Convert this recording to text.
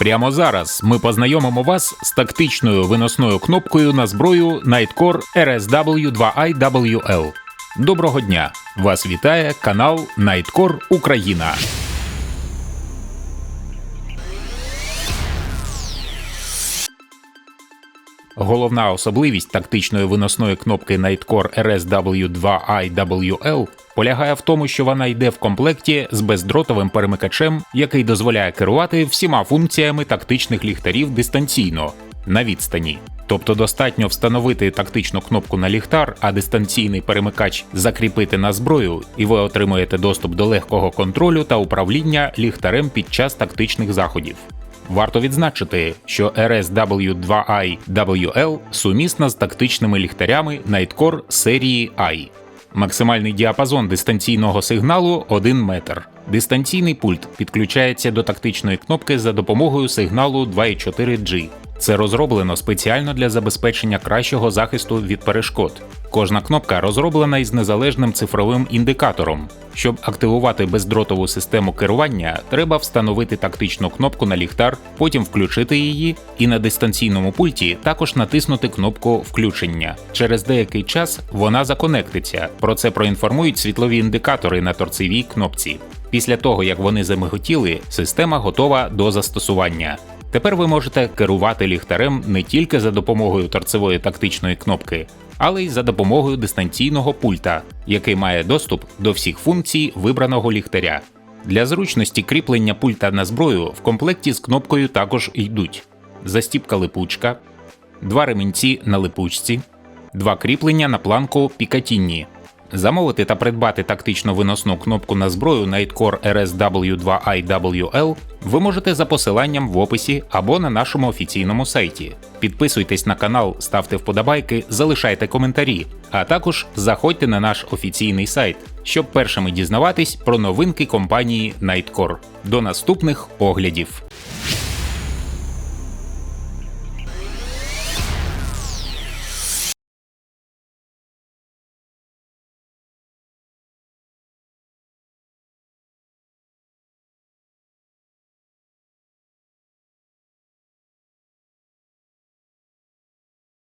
Прямо зараз ми познайомимо вас з тактичною виносною кнопкою на зброю Nightcore RSW2IWL. Доброго дня! Вас вітає канал Nightcore Україна. Головна особливість тактичної виносної кнопки Nightcore RSW2IWL полягає в тому, що вона йде в комплекті з бездротовим перемикачем, який дозволяє керувати всіма функціями тактичних ліхтарів дистанційно на відстані. Тобто достатньо встановити тактичну кнопку на ліхтар, а дистанційний перемикач закріпити на зброю, і ви отримуєте доступ до легкого контролю та управління ліхтарем під час тактичних заходів. Варто відзначити, що RSW2I-WL сумісна з тактичними ліхтарями Nightcore серії I. Максимальний діапазон дистанційного сигналу 1 метр. Дистанційний пульт підключається до тактичної кнопки за допомогою сигналу 2,4G. Це розроблено спеціально для забезпечення кращого захисту від перешкод. Кожна кнопка розроблена із незалежним цифровим індикатором. Щоб активувати бездротову систему керування, треба встановити тактичну кнопку на ліхтар, потім включити її, і на дистанційному пульті також натиснути кнопку включення. Через деякий час вона законектиться. Про це проінформують світлові індикатори на торцевій кнопці. Після того, як вони замиготіли, система готова до застосування. Тепер ви можете керувати ліхтарем не тільки за допомогою торцевої тактичної кнопки, але й за допомогою дистанційного пульта, який має доступ до всіх функцій вибраного ліхтаря. Для зручності кріплення пульта на зброю в комплекті з кнопкою також йдуть застіпка липучка, два ремінці на липучці, два кріплення на планку Пікатінні. Замовити та придбати тактично виносну кнопку на зброю Nightcore RSW2IWL ви можете за посиланням в описі або на нашому офіційному сайті. Підписуйтесь на канал, ставте вподобайки, залишайте коментарі, а також заходьте на наш офіційний сайт, щоб першими дізнаватись про новинки компанії Nightcore. До наступних оглядів!